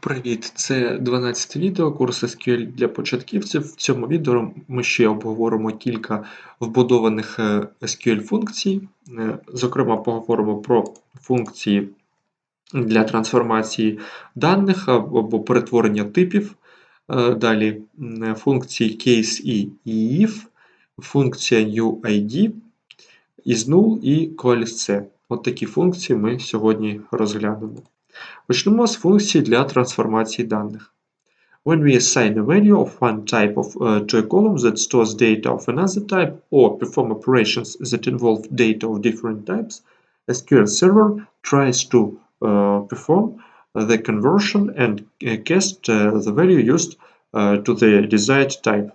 Привіт! Це 12 відео курсу SQL для початківців. В цьому відео ми ще обговоримо кілька вбудованих е, SQL-функцій. Е, Зокрема, поговоримо про функції для трансформації даних або перетворення типів. Е, Далі функції case і if, функція newID, isNull і coalesce. От такі функції ми сьогодні розглянемо. Почнемо з функції для трансформації даних. When we assign a value of one type of, uh, to a column that stores data of another type or perform operations that involve data of different types, SQL Server tries to uh, perform the conversion and uh, cast uh, the value used uh, to the desired type.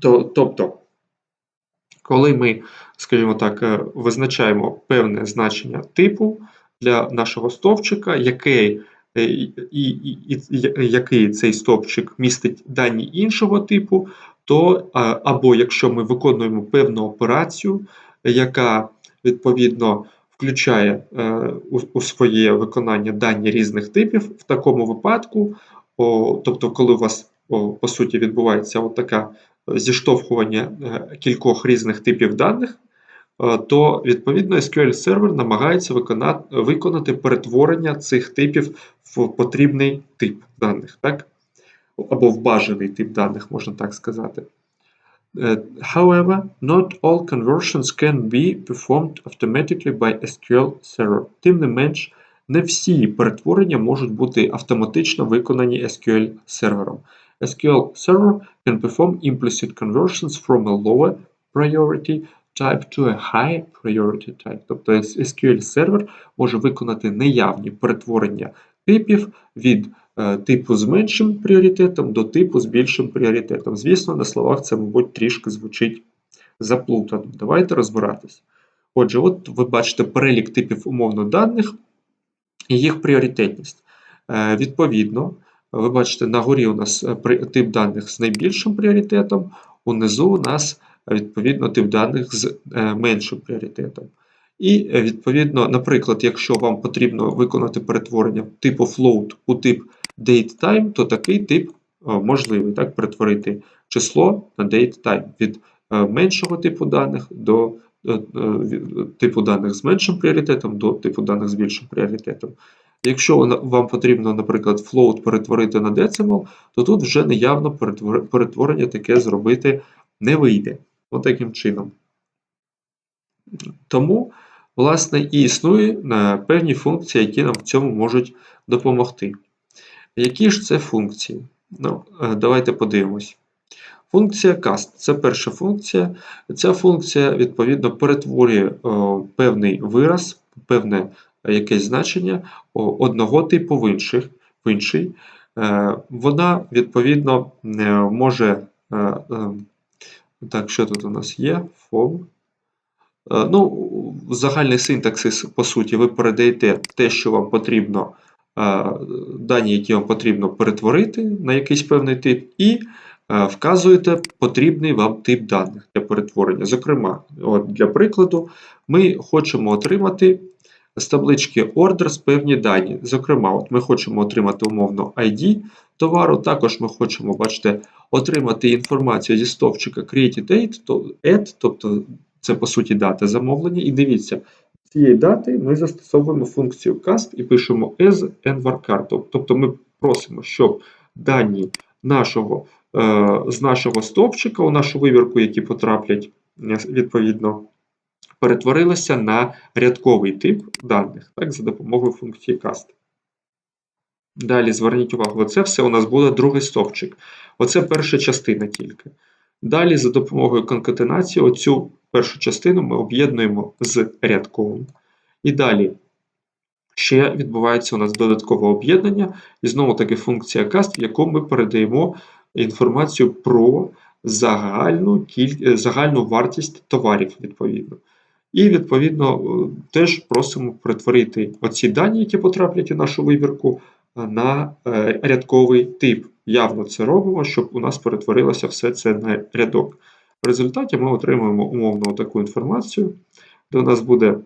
То, тобто, коли ми, скажімо так, е, визначаємо певне значення типу для нашого стовпчика, який, е, і, і, і, який цей стовпчик містить дані іншого типу, то або якщо ми виконуємо певну операцію, яка відповідно включає е, у, у своє виконання дані різних типів, в такому випадку, о, тобто, коли у вас о, по суті відбувається от така зіштовхування е, кількох різних типів даних, то відповідно SQL сервер намагається виконати, виконати перетворення цих типів в потрібний тип даних, так? або в бажаний тип даних, можна так сказати. Е, However, not all conversions can be performed automatically by SQL Server. Тим не менш, не всі перетворення можуть бути автоматично виконані SQL сервером. SQL Server can perform implicit conversions from a lower priority type to a high priority type. Тобто SQL сервер може виконати неявні перетворення типів від е, типу з меншим пріоритетом до типу з більшим пріоритетом. Звісно, на словах це, мабуть, трішки звучить заплутано. Давайте розбиратись. Отже, от ви бачите перелік типів умовно даних і їх пріоритетність. Е, Відповідно, ви бачите, на горі у нас е, тип даних з найбільшим пріоритетом, унизу у нас відповідно тип даних з е, меншим пріоритетом. І е, відповідно, наприклад, якщо вам потрібно виконати перетворення типу float у тип datetime, то такий тип е, можливий, так, перетворити число на datetime від меншого типу даних до типу даних з меншим пріоритетом до типу даних з більшим пріоритетом. Якщо вам потрібно, наприклад, float перетворити на decimal, то тут вже неявно перетворення таке зробити не вийде. От таким чином. Тому, власне, і існує е, певні функції, які нам в цьому можуть допомогти. Які ж це функції? Ну, е, давайте подивимось. Функція cast це перша функція. Ця функція, відповідно, перетворює о, певний вираз, певне е, якесь значення о, одного типу в, інших, в інший. Е, Вона, відповідно, е, може. е, е, Так, що тут у нас є? Form. Е, Ну, загальний синтаксис, по суті, ви передаєте те, що вам потрібно, е, дані, які вам потрібно перетворити на якийсь певний тип, і е, вказуєте потрібний вам тип даних для перетворення. Зокрема, от для прикладу, ми хочемо отримати з таблички Orders певні дані. Зокрема, от ми хочемо отримати умовно ID товару, також ми хочемо, бачите, отримати інформацію зі стовпчика Created add, тобто це по суті дата замовлення. І дивіться, з цієї дати ми застосовуємо функцію cast і пишемо as envarchar. Тобто ми просимо, щоб дані нашого, е, з нашого стовпчика у нашу вибірку, які потраплять е, відповідно, перетворилися на рядковий тип даних так, за допомогою функції cast. Далі зверніть увагу, оце все у нас буде другий стовпчик. Оце перша частина тільки. Далі за допомогою конкатенації оцю першу частину ми об'єднуємо з рядковим. І далі ще відбувається у нас додаткове об'єднання, і знову таки функція cast, в яку ми передаємо інформацію про загальну, кіль... загальну вартість товарів, відповідно. І, відповідно, е, теж просимо перетворити оці дані, які потраплять у нашу вибірку, е, на е, рядковий тип. Явно це робимо, щоб у нас перетворилося все це на рядок. В результаті ми отримуємо умовно таку інформацію, у нас буде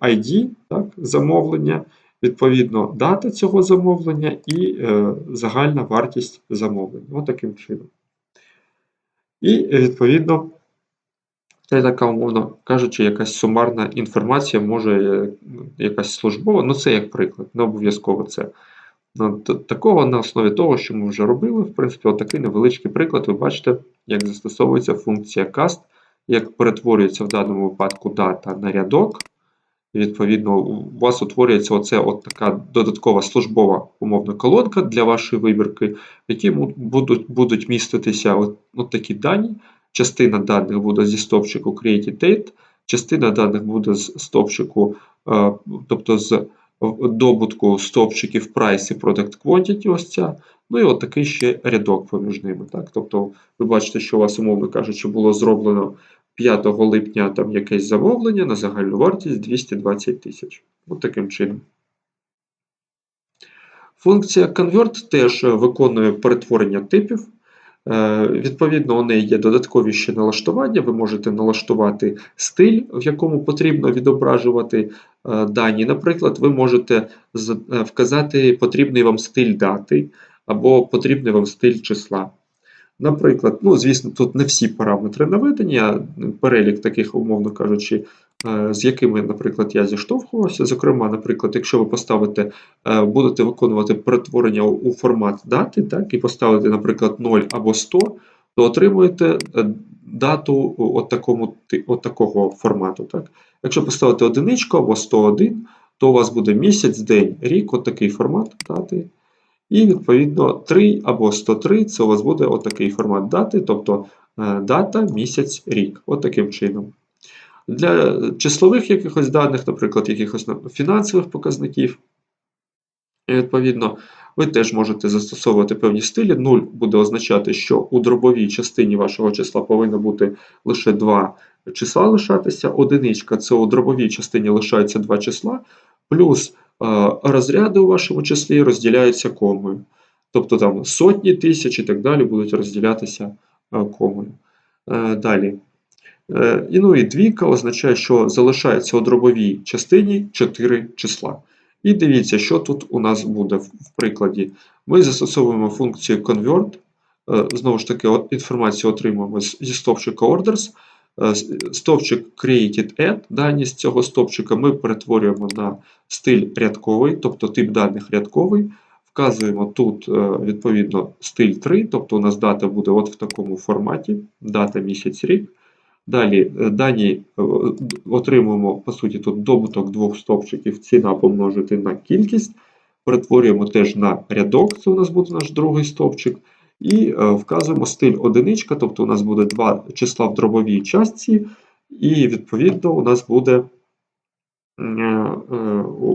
ID, так, замовлення, відповідно дата цього замовлення і е, загальна вартість замовлення. Ось таким чином. І, відповідно, це така, умовно кажучи, якась сумарна інформація, може е, якась службова, ну це як приклад, не обов'язково це. Ну, Такого на основі того, що ми вже робили, в принципі, отакий невеличкий приклад. Ви бачите, як застосовується функція cast, як перетворюється в даному випадку дата на рядок. Відповідно, у вас утворюється оце от така додаткова службова умовна колонка для вашої вибірки, в якій будуть, будуть міститися от, от такі дані. Частина даних буде зі стовпчику Created Date, частина даних буде з стовпчику, е, тобто з добутку стовпчиків Price Product Quantity, ось ця. Ну і от такий ще рядок поміж ними. Так? Тобто ви бачите, що у вас, умовно кажучи, було зроблено 5 липня там якесь замовлення на загальну вартість 220 тисяч. От таким чином. Функція convert теж виконує перетворення типів. Е, Відповідно, у неї є додаткові ще налаштування. Ви можете налаштувати стиль, в якому потрібно відображувати е, дані. Наприклад, ви можете е, вказати потрібний вам стиль дати або потрібний вам стиль числа. Наприклад, ну, звісно, тут не всі параметри наведені, а перелік таких, умовно кажучи, е, з якими, наприклад, я зіштовхувався. Зокрема, наприклад, якщо ви поставите, е, будете виконувати перетворення у- формат дати, так, і поставите, наприклад, 0 або 100, то отримуєте е, дату от, такому, от такого формату. Так. Якщо поставити одиничку або 101, то у вас буде місяць, день, рік, от такий формат дати. І відповідно 3 або 103 це у вас буде отакий формат дати, тобто е, дата, місяць, рік. От таким чином. Для числових якихось даних, наприклад, якихось фінансових показників, відповідно, ви теж можете застосовувати певні стилі. 0 буде означати, що у дробовій частині вашого числа повинно бути лише два числа лишатися. Одиничка це у дробовій частині лишається два числа, плюс розряди у вашому числі розділяються комою. Тобто там сотні тисяч і так далі будуть розділятися комою. Е, Далі. Е, І ну і двійка означає, що залишається у дробовій частині 4 числа. І дивіться, що тут у нас буде в в прикладі. Ми застосовуємо функцію convert. Е, Знову ж таки, інформацію отримуємо зі стовпчика orders. Е, Стовпчик created add, дані з цього стовпчика ми перетворюємо на стиль рядковий, тобто тип даних рядковий. Вказуємо тут, е, відповідно, стиль 3, тобто у нас дата буде от в такому форматі, дата місяць рік. Далі е, дані отримуємо, по суті, тут добуток двох стовпчиків, ціна помножити на кількість. Перетворюємо теж на рядок, це у нас буде наш другий стовпчик. І е, вказуємо стиль одиничка, тобто у нас буде два числа в дробовій частці, і відповідно у нас буде е, е,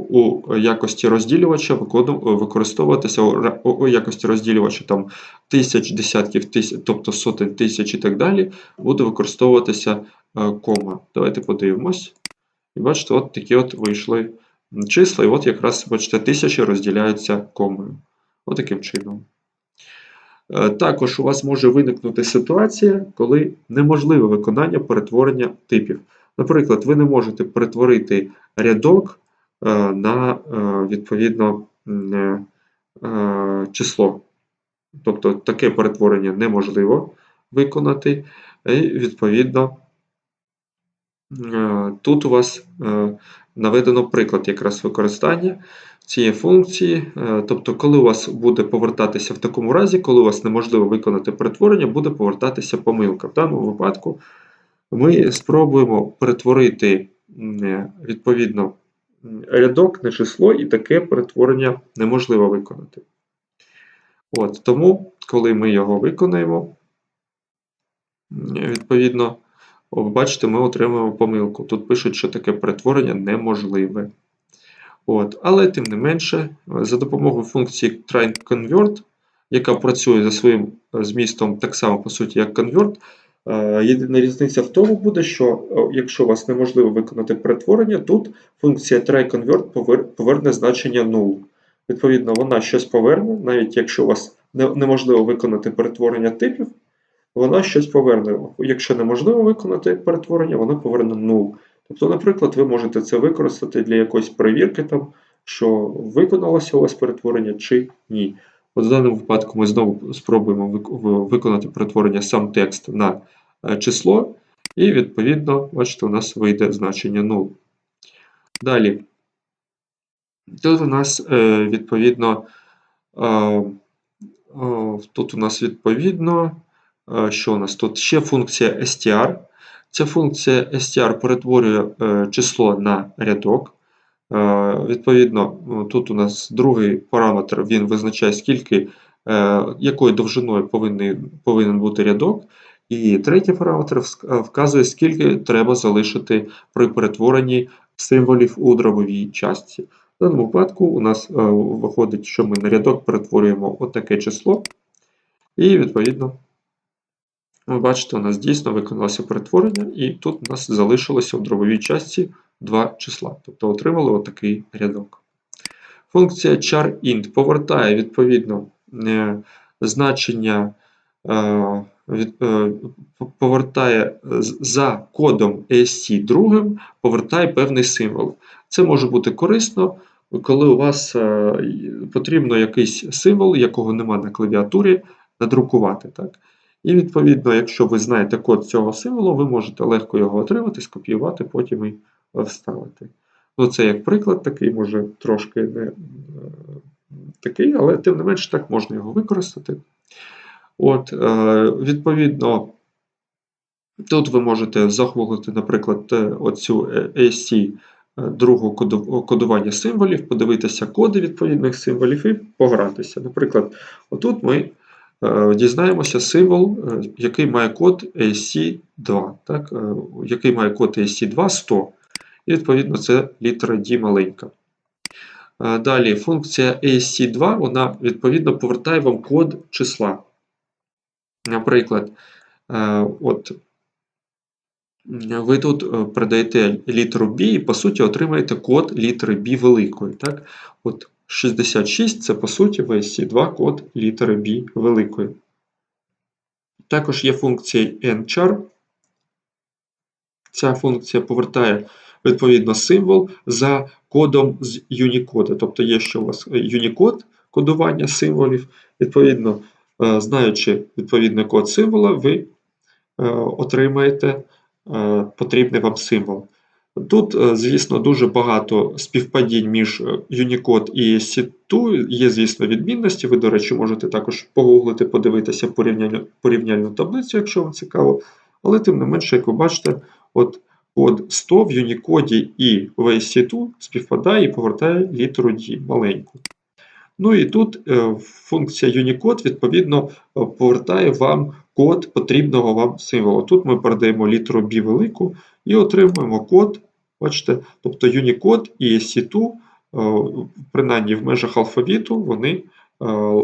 у, якості розділювача використовуватися у, якості розділювача там тисяч, десятків тисяч, тобто сотень тисяч і так далі, буде використовуватися кома. Давайте подивимось. І бачите, от такі от вийшли числа, і от якраз, бачите, тисячі розділяються комою. От чином. Е, Також у вас може виникнути ситуація, коли неможливе виконання перетворення типів. Наприклад, ви не можете перетворити рядок е, на е, відповідно число. Тобто таке перетворення неможливо виконати. І відповідно Тут у вас наведено приклад якраз використання цієї функції. Е, Тобто, коли у вас буде повертатися в такому разі, коли у вас неможливо виконати перетворення, буде повертатися помилка. В даному випадку ми спробуємо перетворити е, відповідно рядок на число, і таке перетворення неможливо виконати. От, тому, коли ми його виконаємо, відповідно. Ви бачите, ми отримуємо помилку. Тут пишуть, що таке перетворення неможливе. От. Але тим не менше, за допомогою функції try-convert, яка працює за своїм е, змістом так само, по суті, як convert, е, єдина різниця в тому буде, що е, якщо у вас неможливо виконати перетворення, тут функція try-convert поверне значення null. Відповідно, вона щось поверне, навіть якщо у вас неможливо виконати перетворення типів, вона щось поверне. Якщо неможливо виконати перетворення, вона поверне 0. Тобто, наприклад, ви можете це використати для якоїсь перевірки, там, що виконалося у вас перетворення чи ні. От в даному випадку ми знову спробуємо виконати перетворення сам текст на е, число, і відповідно, бачите, у нас вийде значення 0. Далі. Тут у нас е, відповідно. е, Тут у нас відповідно, що у нас тут ще функція str. Ця функція str перетворює е, число на рядок. Е, Відповідно, тут у нас другий параметр, він визначає, скільки, е, якою довжиною повинен, повинен бути рядок. І третій параметр вказує, скільки треба залишити при перетворенні символів у дробовій частці. В даному випадку у нас виходить, що ми на рядок перетворюємо отаке число. І відповідно, ви бачите, у нас дійсно виконалося перетворення, і тут у нас залишилося в дробовій частці два числа. Тобто отримали отакий рядок. Функція char_int повертає відповідно е, значення, е, е, повертає за кодом AST другим, повертає певний символ. Це може бути корисно, коли у вас потрібно якийсь символ, якого нема на клавіатурі, надрукувати. Так? І відповідно, якщо ви знаєте код цього символу, ви можете легко його отримати, скопіювати, потім і е, вставити. Ну, це як приклад такий, може трошки не е, такий, але тим не менш так можна його використати. От, е, відповідно, тут ви можете загуглити, наприклад, оцю е, другого кодування символів, подивитися коди відповідних символів і погратися. Наприклад, отут ми дізнаємося символ, е, який має код ASC2, так, е, який має код ASC2 100. І відповідно це літера D маленька. Е, Далі функція ASC2, вона відповідно повертає вам код числа. Наприклад, е, от ви тут е, передаєте літеру B і по суті отримаєте код літери B великої. Так? От 66 це по суті в ASC2 код літери B великої. Також є функція nchar. Ця функція повертає відповідно символ за кодом з Unicode. Тобто є ще у вас Unicode кодування символів. Відповідно, е, знаючи відповідний код символа, ви е, отримаєте е, потрібний вам символ. Тут, е, звісно, дуже багато співпадінь між е, Unicode і ESC2. Є, звісно, відмінності. Ви, до речі, можете також погуглити, подивитися порівняльну, порівняльну таблицю, якщо вам цікаво. Але тим не менше, як ви бачите, от код 100 в Unicode і в ESC2 співпадає і повертає літеру D маленьку. Ну і тут е, функція Unicode, відповідно, повертає вам код потрібного вам символу. Тут ми передаємо літеру B велику і отримуємо код, бачите, тобто Unicode і ESC2, е, принаймні в межах алфавіту, вони е,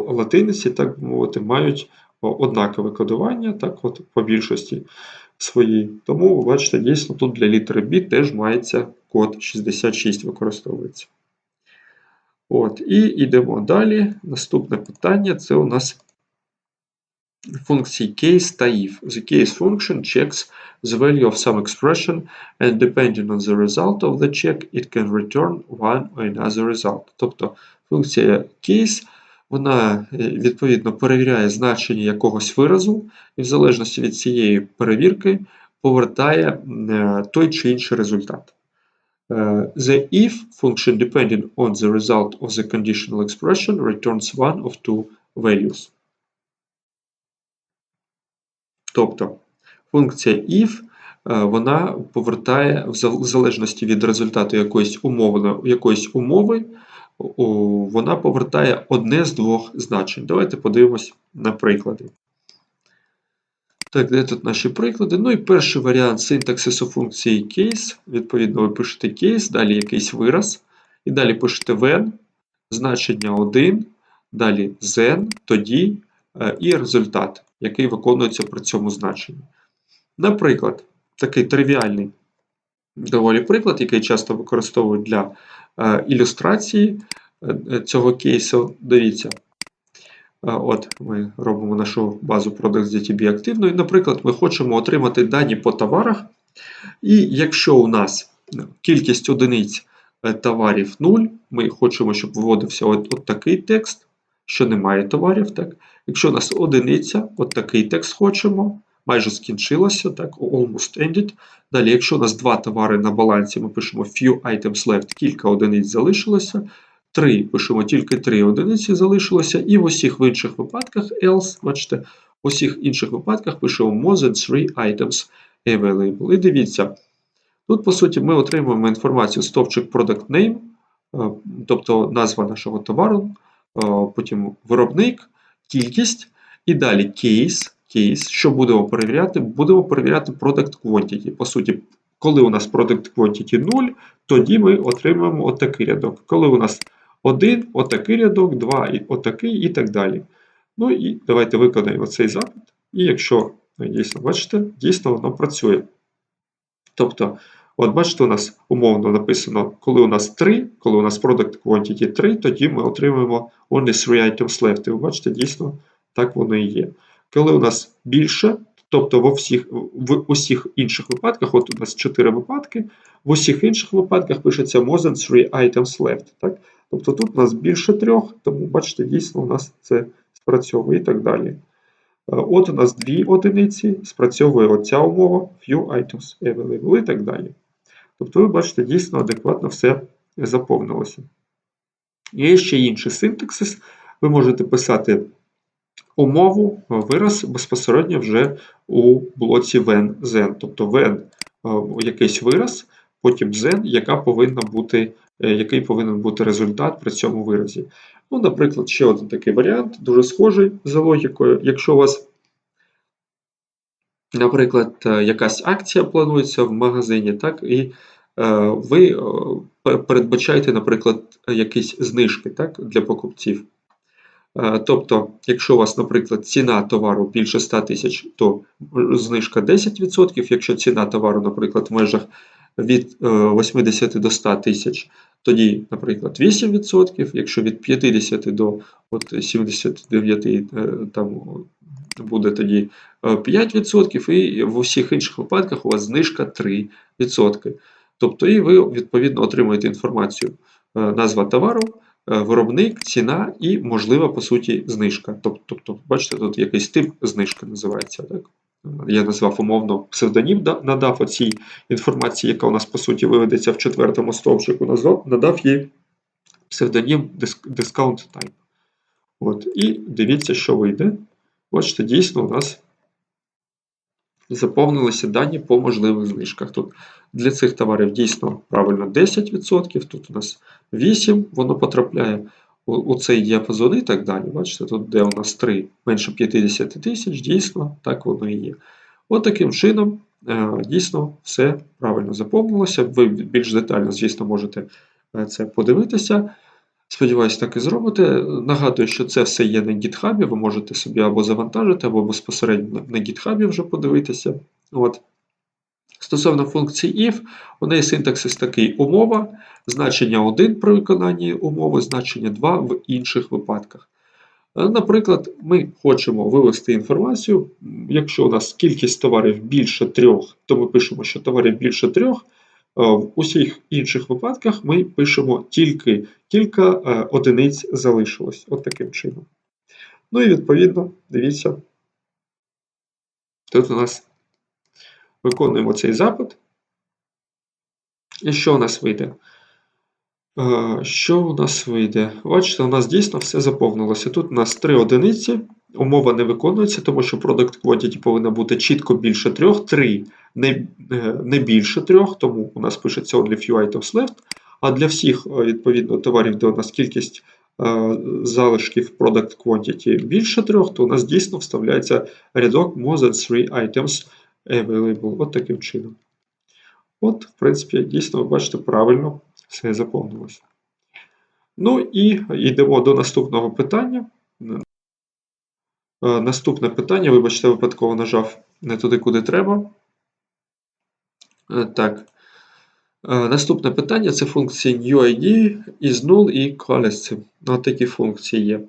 латиниці, так би мовити, мають однакове кодування, так от по більшості своїй. Тому, бачите, дійсно тут для літери B теж мається код 66 використовується. От, І йдемо далі. Наступне питання це у нас функції case та if. The case function checks the value of some expression and depending on the result of the check, it can return one or another result. Тобто функція case вона е, відповідно перевіряє значення якогось виразу, і в залежності від цієї перевірки повертає е, той чи інший результат. Е, The if function depending on the result of the conditional expression returns one of two values. Тобто функція if е, вона повертає в залежності від результату якоїсь умови, якоїсь умови, вона повертає одне з двох значень. Давайте подивимось на приклади. Так, де тут наші приклади? Ну і перший варіант синтаксису функції case. Відповідно, ви пишете case, далі якийсь вираз, і далі пишете when, значення 1, далі then, тоді і результат, який виконується при цьому значенні. Наприклад, такий тривіальний доволі приклад, який часто використовують для е, ілюстрації е, е, цього кейсу. Дивіться. Е, От ми робимо нашу базу Products.dtb активною. Наприклад, ми хочемо отримати дані по товарах, і якщо у нас кількість одиниць е, товарів 0, ми хочемо, щоб виводився от, от такий текст, що немає товарів. Так? Якщо у нас одиниця, от такий текст хочемо, майже скінчилося, так, almost ended. Далі, якщо у нас два товари на балансі, ми пишемо few items left, кілька одиниць залишилося. 3 пишемо тільки 3 одиниці залишилося, і в усіх інших випадках else, бачите, в усіх інших випадках пишемо more than 3 items available. І дивіться, тут, по суті, ми отримуємо інформацію стовпчик product name, е, тобто назва нашого товару, потім виробник, кількість, і далі case. Case. Що будемо перевіряти? Будемо перевіряти product quantity. По суті, коли у нас product quantity 0, тоді ми отримуємо отакий рядок. Коли у нас 1, отакий рядок, 2, і отакий і так далі. Ну і давайте виконаємо цей запит. І якщо, ну, дійсно, бачите, дійсно воно працює. Тобто, от бачите, у нас умовно написано, коли у нас 3, коли у нас product quantity 3, тоді ми отримуємо only 3 items left. І ви бачите, дійсно, так воно і є. Коли у нас більше, тобто во всіх, в усіх інших випадках, от у нас 4 випадки, в усіх інших випадках пишеться more than 3 items left. Так? Тобто тут у нас більше трьох, тому бачите, дійсно у нас це спрацьовує і так далі. Е, от у нас дві одиниці, спрацьовує оця умова, few items available і так далі. Тобто, ви бачите, дійсно адекватно все заповнилося. Є ще інший синтаксис. Ви можете писати умову, вираз безпосередньо вже у блоці when, then. Тобто when е, якийсь вираз, потім then, яка повинна бути, е, який повинен бути результат при цьому виразі. Ну, Наприклад, ще один такий варіант, дуже схожий за логікою. Якщо у вас, наприклад, е, якась акція планується в магазині, так, і ви передбачаєте, наприклад, якісь знижки так, для покупців. Е, тобто, якщо у вас, наприклад, ціна товару більше 100 тисяч, то знижка 10%. Якщо ціна товару, наприклад, в межах від 80 е, до 100 тисяч, тоді, наприклад, 8%, якщо від 50 до от 79 е, там буде тоді 5%, і в усіх інших випадках у вас знижка 3%. Тобто, і ви відповідно отримуєте інформацію назва товару. Е, виробник, ціна і можлива, по суті, знижка. Тобто, бачите, тут якийсь тип знижки називається. Так? Я назвав умовно псевдонім, надав оцій інформації, яка у нас, по суті, виведеться в четвертому стовпчику, надав їй псевдонім Discount Type. От, І дивіться, що вийде. Бачите, дійсно, у нас заповнилися дані по можливих знижках. Тут для цих товарів дійсно правильно 10%, тут у нас 8%, воно потрапляє у, цей діапазон і так далі. Бачите, тут де у нас 3 менше 50 тисяч, дійсно, так воно і є. От таким чином, е, дійсно, все правильно заповнилося. Ви більш детально, звісно, можете е, це подивитися. Сподіваюсь, так і зробите. Нагадую, що це все є на GitHub, ви можете собі або завантажити, або безпосередньо на GitHub вже подивитися. От. Стосовно функції if, у неї синтаксис такий умова, значення 1 при виконанні умови, значення 2 в інших випадках. Е, наприклад, ми хочемо вивести інформацію, якщо у нас кількість товарів більше 3, то ми пишемо, що товарів більше 3, Е, в усіх інших випадках ми пишемо тільки кілька е, одиниць залишилось. От таким чином. Ну і відповідно, дивіться, тут у нас виконуємо цей запит. І що у нас вийде? Е, що у нас вийде? Бачите, у нас дійсно все заповнилося. Тут у нас три одиниці, умова не виконується, тому що product quantity повинна бути чітко більше трьох. 3 не е, не більше трьох, тому у нас пишеться only few items left. А для всіх, е, відповідно, товарів, де у нас кількість е, залишків product quantity більше трьох, то у нас дійсно вставляється рядок more than 3 items available. От таким чином. От, в принципі, дійсно, ви бачите, правильно все заповнилося. Ну і йдемо до наступного питання. Наступне питання, вибачте, випадково нажав не туди, куди треба. Е, так. Е, наступне питання це функції NewID, isNull і Quality. Ось такі функції є.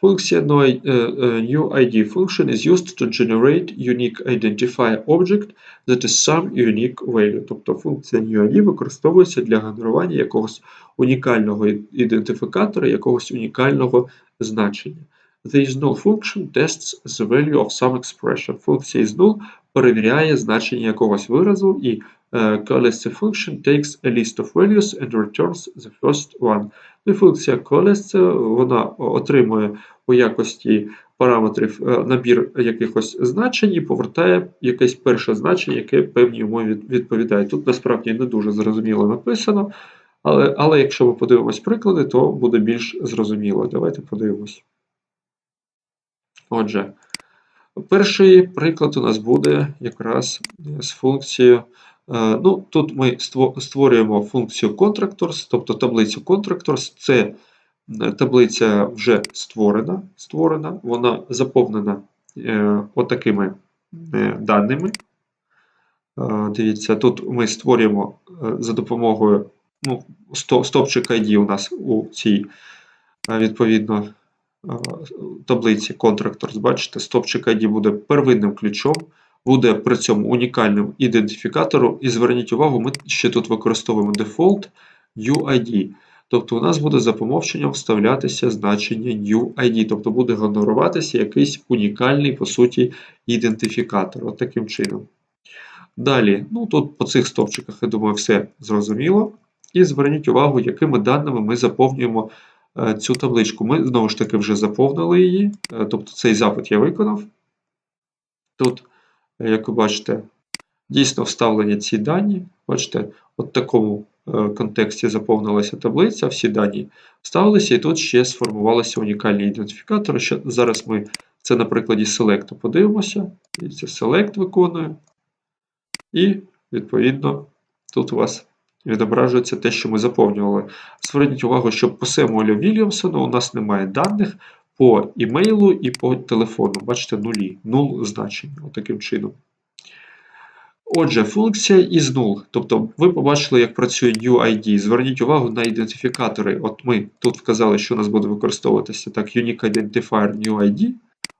Функція no- е, function is used to generate unique identifier object that is some unique value. Тобто функція newID використовується для генерування якогось унікального ідентифікатора, якогось унікального значення. The isNull function tests the value of some expression. Функція isNull перевіряє значення якогось виразу, і е, coalesce function takes a list of values and returns the first one. Ну і функція coalesce, вона отримує у якості параметрів е, набір якихось значень і повертає якесь перше значення, яке певній умові відповідає. Тут насправді не дуже зрозуміло написано, але, але якщо ми подивимось приклади, то буде більш зрозуміло. Давайте подивимось. Отже, перший приклад у нас буде якраз з функцією. е, Ну, тут ми створюємо функцію contractors, тобто таблицю contractors. Це е, таблиця вже створена, створена вона заповнена е, отакими даними. Дивіться, тут ми створюємо за допомогою ну, стопчик ID у нас у цій відповідно таблиці Contractors. Бачите, стопчик ID буде первинним ключом, буде при цьому унікальним ідентифікатором. І зверніть увагу, ми ще тут використовуємо default UID. Тобто у нас буде за помовченням вставлятися значення UID, тобто буде генеруватися якийсь унікальний, по суті, ідентифікатор. От таким чином. Далі, ну тут по цих стовпчиках, я думаю, все зрозуміло. І зверніть увагу, якими даними ми заповнюємо е, цю табличку. Ми знову ж таки вже заповнили її, е, тобто цей запит я виконав. Тут, е, як ви бачите, дійсно вставлені ці дані. Бачите, от в такому е, контексті заповнилася таблиця, всі дані вставилися, і тут ще сформувалися унікальні ідентифікатори. Ще, зараз ми це на прикладі Select подивимося. Дивіться, Select виконує. І, відповідно, тут у вас відображується те, що ми заповнювали. Зверніть увагу, що по Семуелю Вільямсону у нас немає даних по імейлу і по телефону. Бачите, нулі, нул значення, отаким чином. Отже, функція isNull. Тобто ви побачили, як працює UID. Зверніть увагу на ідентифікатори. От ми тут вказали, що у нас буде використовуватися так Unique Identifier NewID.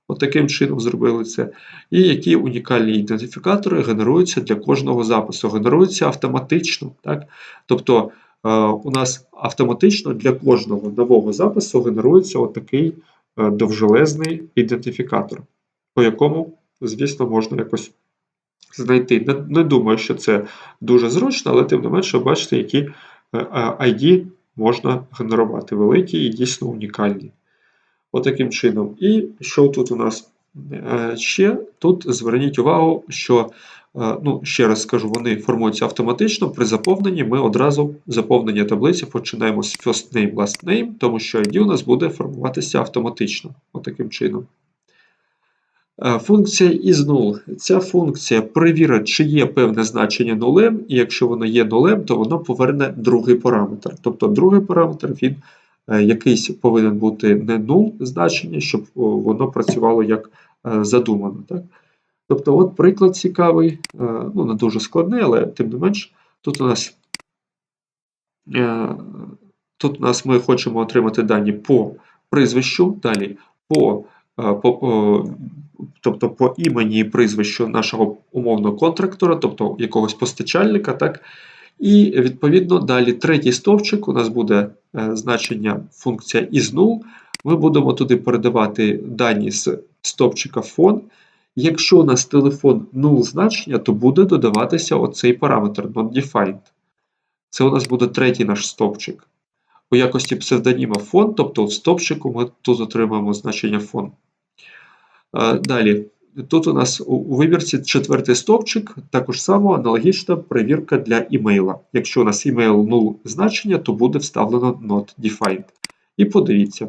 От таким чином зробили це. І які унікальні ідентифікатори генеруються для кожного запису. Генеруються автоматично. Так? Тобто е, у нас автоматично для кожного нового запису генерується отакий е, довжелезний ідентифікатор, по якому, звісно, можна якось знайти. Не, не думаю, що це дуже зручно, але тим не менше, бачите, які е, е, ID можна генерувати. Великі і дійсно унікальні. Отаким чином. І що тут у нас е, ще? Тут зверніть увагу, що, е, ну, ще раз скажу, вони формуються автоматично. При заповненні ми одразу заповнення таблиці починаємо з first name, last name, тому що ID у нас буде формуватися автоматично. Отаким чином. Е, Функція isNull. Ця функція перевірить, чи є певне значення нулем, і якщо воно є нулем, то воно поверне другий параметр. Тобто другий параметр він якийсь повинен бути не нул значення, щоб воно працювало як е, задумано. Так? Тобто, от приклад цікавий, е, ну не дуже складний, але тим не менш, тут у нас е, тут у нас ми хочемо отримати дані по прізвищу, далі по, е, по тобто по імені і прізвищу нашого умовного контрактора, тобто якогось постачальника, так? І відповідно далі третій стовпчик у нас буде е, значення функція isNull. Ми будемо туди передавати дані з стовпчика phone. Якщо у нас телефон null значення, то буде додаватися оцей параметр not-defined. Це у нас буде третій наш стовпчик. У якості псевдоніма phone, тобто в стовпчику ми тут отримаємо значення phone. Е, Далі, тут у нас у- вибірці четвертий стовпчик, також само аналогічна перевірка для імейла. Якщо у нас email null значення, то буде вставлено not defined. І подивіться.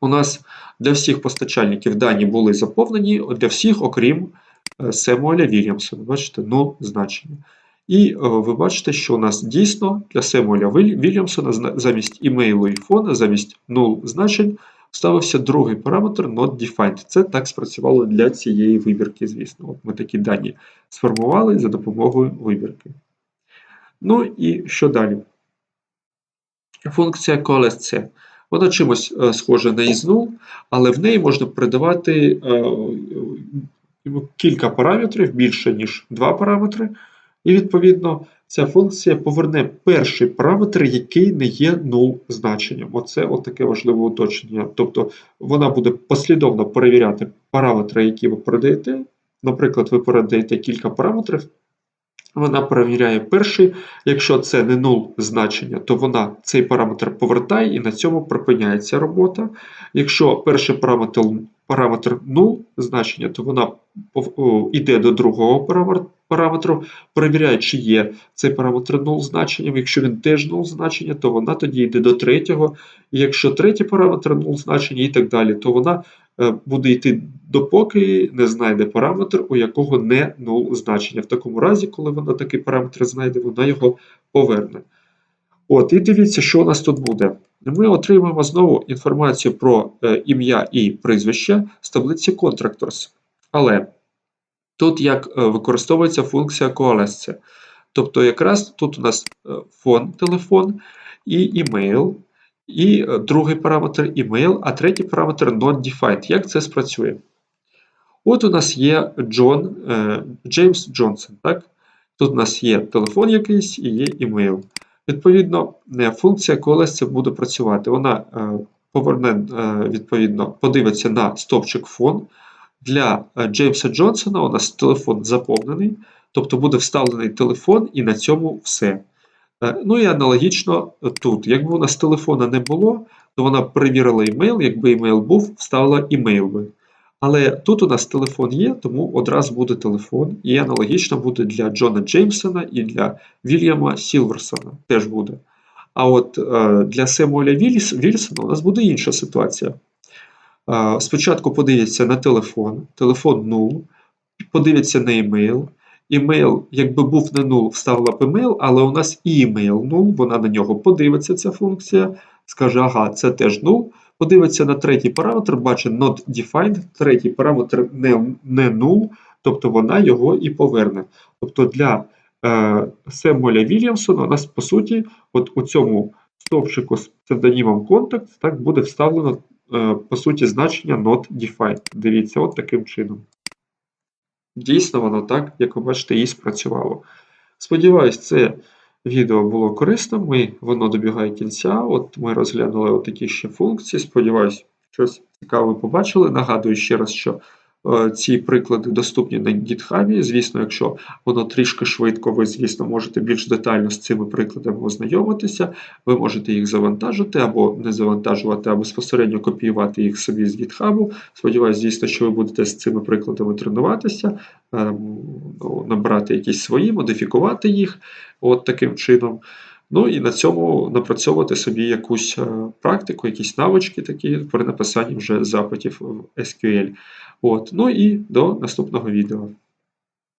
У нас для всіх постачальників дані були заповнені, для всіх, окрім е, Семуеля Вільямсона. Бачите, null значення. І е, ви бачите, що у нас дійсно для Семуеля Віль- Вільямсона замість імейлу і фона, замість null значень ставився другий параметр not defined. Це так спрацювало для цієї вибірки, звісно. От ми такі дані сформували за допомогою вибірки. Ну і що далі? Функція coalesce. Вона чимось е, схожа на isNull, але в неї можна передавати е, е, кілька параметрів, більше, ніж два параметри. І, відповідно, ця функція поверне перший параметр, який не є null значенням. Оце таке важливе уточнення. Тобто вона буде послідовно перевіряти параметри, які ви передаєте. Наприклад, ви передаєте кілька параметрів, вона перевіряє перший. Якщо це не null значення, то вона цей параметр повертає і на цьому припиняється робота. Якщо перший параметр параметр null значення, то вона йде до другого параметру, перевіряє, чи є цей параметр null значенням. Якщо він теж null значення, то вона тоді йде до третього. І якщо третій параметр null значення і так далі, то вона буде йти допоки не знайде параметр, у якого не null значення. В такому разі, коли вона такий параметр знайде, вона його поверне. От, І дивіться, що у нас тут буде. Ми отримаємо знову інформацію про е, ім'я і прізвище з таблиці Contractors. Але тут як е, використовується функція coalesce. Тобто, якраз тут у нас е, фон, телефон і імейл. І е, другий параметр email, а третій параметр not Як це спрацює? От у нас є Джон, е, Джеймс Джонсон. так? Тут у нас є телефон якийсь і є email. Відповідно, е, функція колесця буде працювати. Вона поверне, відповідно, подивиться на стопчик фон. Для Джеймса Джонсона у нас телефон заповнений, тобто буде вставлений телефон, і на цьому все. Е, ну і аналогічно тут. Якби у нас телефона не було, то вона перевірила імейл, якби імейл був, вставила імейл би. Але тут у нас телефон є, тому одразу буде телефон. І аналогічно буде для Джона Джеймсона і для Вільяма Сілверсона теж буде. А от е, для Семуеля Вільсона у нас буде інша ситуація. Е, спочатку подивиться на телефон, телефон 0, подивиться на імейл. Імейл, якби був не null, вставила б email, але у нас і email null, вона на нього подивиться, ця функція, скаже, ага, це теж null. Подивиться на третій параметр, бачить not defined, третій параметр не не null, тобто вона його і поверне. Тобто для е, Семоля Вільямсона у нас, по суті, от у цьому стовпчику з псевдонімом contact так буде вставлено, е, по суті, значення not defined. Дивіться, от таким чином. Дійсно, воно так, як ви бачите, і спрацювало. Сподіваюсь, це відео було корисним. Ми, воно добігає кінця. От Ми розглянули такі ще функції. Сподіваюсь, щось цікаве побачили. Нагадую ще раз, що ці приклади доступні на GitHub. Звісно, якщо воно трішки швидко, ви, звісно, можете більш детально з цими прикладами ознайомитися. Ви можете їх завантажити або не завантажувати, а безпосередньо копіювати їх собі з GitHub. Сподіваюсь, звісно, що ви будете з цими прикладами тренуватися, ем, ну, набрати якісь свої, модифікувати їх от таким чином. Ну і на цьому напрацьовувати собі якусь е, практику, якісь навички такі при написанні вже запитів в SQL. От. Ну і до наступного відео.